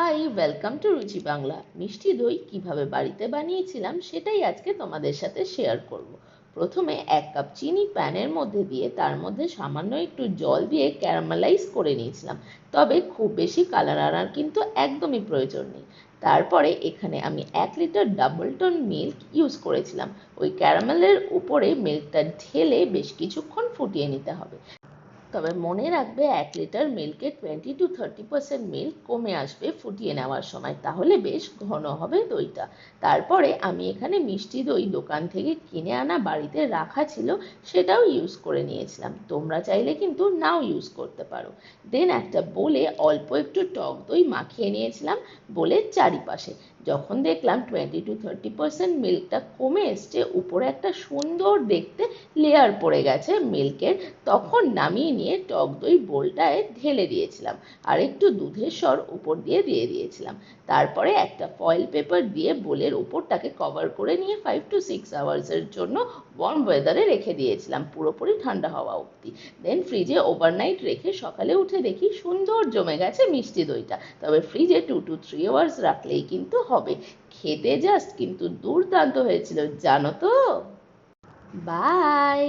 Hi welcome to রুচি বাংলা মিষ্টি দই কীভাবে বাড়িতে বানিয়েছিলাম সেটাই আজকে তোমাদের সাথে শেয়ার করব। প্রথমে এক কাপ চিনি প্যানের মধ্যে দিয়ে তার মধ্যে সামান্য একটু জল দিয়ে ক্যারামেলাইজ করে নিয়েছিলাম। তবে খুব বেশি কালার আনার কিন্তু একদমই প্রয়োজন নেই। তারপরে এখানে আমি এক litre double toned milk use করেছিলাম। ওই ক্যারামেলের উপরে মিল্কটা ঢেলে বেশ কিছুক্ষণ ফুটিয়ে নিতে হবে। তবে মনে রাখবে, এক litre মিল্কে twenty to thirty percent milk কমে আসবে ফুটিয়ে নেওয়ার সময়। তাহলে বেশ ঘন হবে দইটা। তারপরে আমি এখানে মিষ্টি দই দোকান থেকে কিনে আনা বাড়িতে রাখা ছিল, সেটাও ইউজ করে নিয়েছিলাম। তোমরা চাইলে কিন্তু নাও ইউজ করতে পারো। দেন একটা বলে অল্প একটু টক দই মাখিয়ে নিয়েছিলাম বলের চারিপাশে। যখন দেখলাম টোয়েন্টি টু থার্টি পার্সেন্ট মিল্কটা কমে এসছে, উপরে একটা সুন্দর দেখতে লেয়ার পড়ে গেছে মিল্কের, তখন নামিয়ে নিয়ে টক দই বোলটায় ঢেলে দিয়েছিলাম আর একটু দুধের স্বর উপর দিয়ে দিয়ে দিয়েছিলাম। তারপরে একটা ফয়েল পেপার দিয়ে বোলের উপরটাকে কভার করে নিয়ে ফাইভ টু সিক্স আওয়ার্সের জন্য ওয়ার্ম ওয়েদারে রেখে দিয়েছিলাম, পুরোপুরি ঠান্ডা হওয়া অবধি। দেন ফ্রিজে ওভারনাইট রেখে সকালে উঠে দেখি সুন্দর জমে গেছে মিষ্টি দইটা। তবে ফ্রিজে টু টু থ্রি আওয়ার্স রাখলেই কিন্তু হবে। খেতে জাস্ট কিন্তু দুর্দান্ত হয়েছিল, জানো তো? Bye.